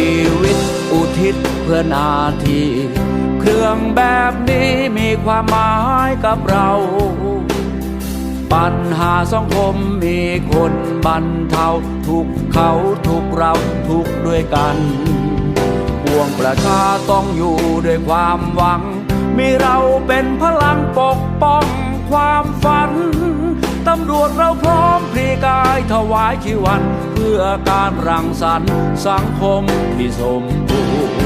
ชีวิตอุทิศเพื่อนาที เครื่องแบบนี้มีความหมายกับเรา ปัญหาสังคมมีคนบรรเทาทุกเขาทุกเราทุกด้วยกันปวงประชาต้องอยู่ด้วยความหวัง มีเราเป็นพลังป ถวายชีวัน เพื่อการรังสรรค์สังคมที่สมบูรณ์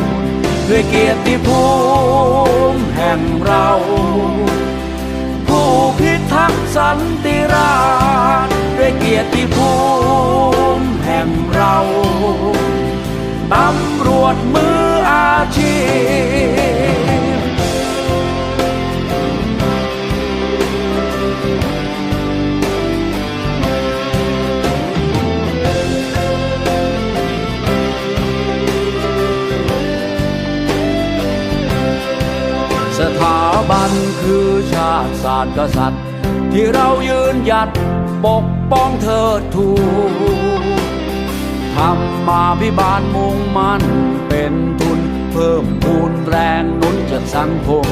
ด้วยเกียรติภูมิแห่งเรา ผู้พิทักษ์สันติราษฎร์ด้วยเกียรติภูมิแห่งเราตำรวจมืออาชีพ คือชาติศาสตร์กษัตริย์ ที่เรายืนหยัดปกป้องเธอทูทำมาพิบาลมุ่งมั่นเป็นทุน เพิ่มพูนแรงนุนจากสังคม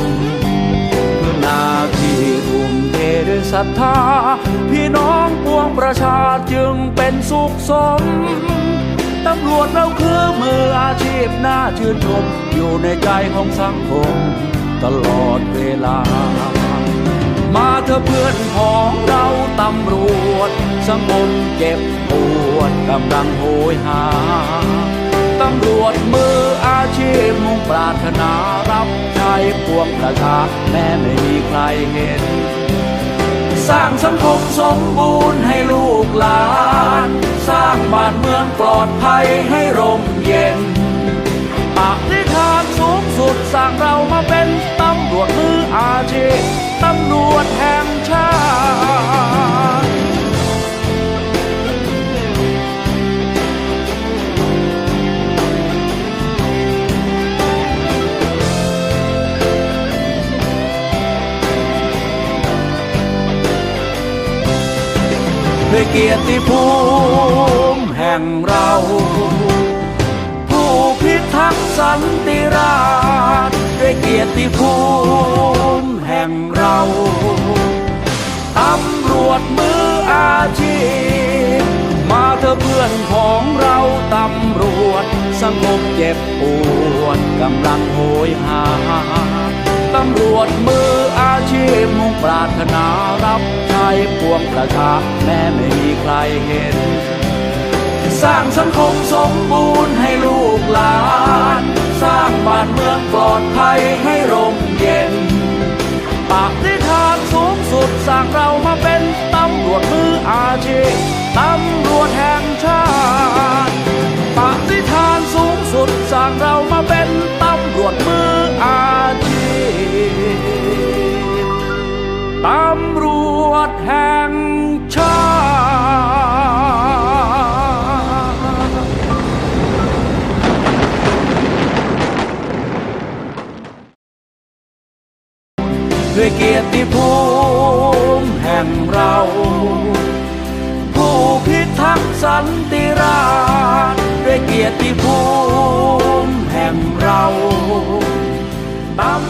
เพื่อนาที่ทุ่มเทด้วยศรัทธา พี่น้องปวงประชาจึงเป็นสุขสมตำรวจเราคือมืออาชีพน่าชื่นชม อยู่ในใจของสังคม ตลอดเวลา มาเธอเพื่อนของเราตำรวจสังคมเจ็บปวดกำลังโหยหาตำรวจมืออาชีพมุ่งปรารถนารับใช้ปวงประชาแม้ไม่มีใครเห็น สร้างสังคมสมบูรณ์ให้ลูกหลาน สร้างบ้านเมืองปลอดภัยให้ร่ม สร้างเรามาเป็นตำรวจมืออาชีพตำรวจแห่งชาติด้วยเกียรติภูมิแห่งเรา สันติราษฎร์ด้วยเกียรติภูมิแห่งเราตำรวจมืออาชีพ มาเถอเพื่อนของเราตำรวจสงบเจ็บปวดกำลังโหยหาตำรวจมืออาชีพมุ่งปรารถนารับใช้ปวงประชาแม้ไม่มีใครเห็น สร้างสังคมสมบูรณ์ให้ลูกหลาน สร้างบ้านเมืองปลอดภัยให้ร่มเย็นปฏิฐานสูงสุดสร้างเรามาเป็นตำรวจมืออาชีพตำรวจแห่งชาติปฏิฐานสูงสุดสร้างเรามาเป็นตำรวจมืออาชีพตำรวจแห่ง เกียรติภูมิแห่งเรา ผู้พิทักษ์สันติราษฎร์ด้วยเกียรติภูมิแห่งเราตำรวจมือ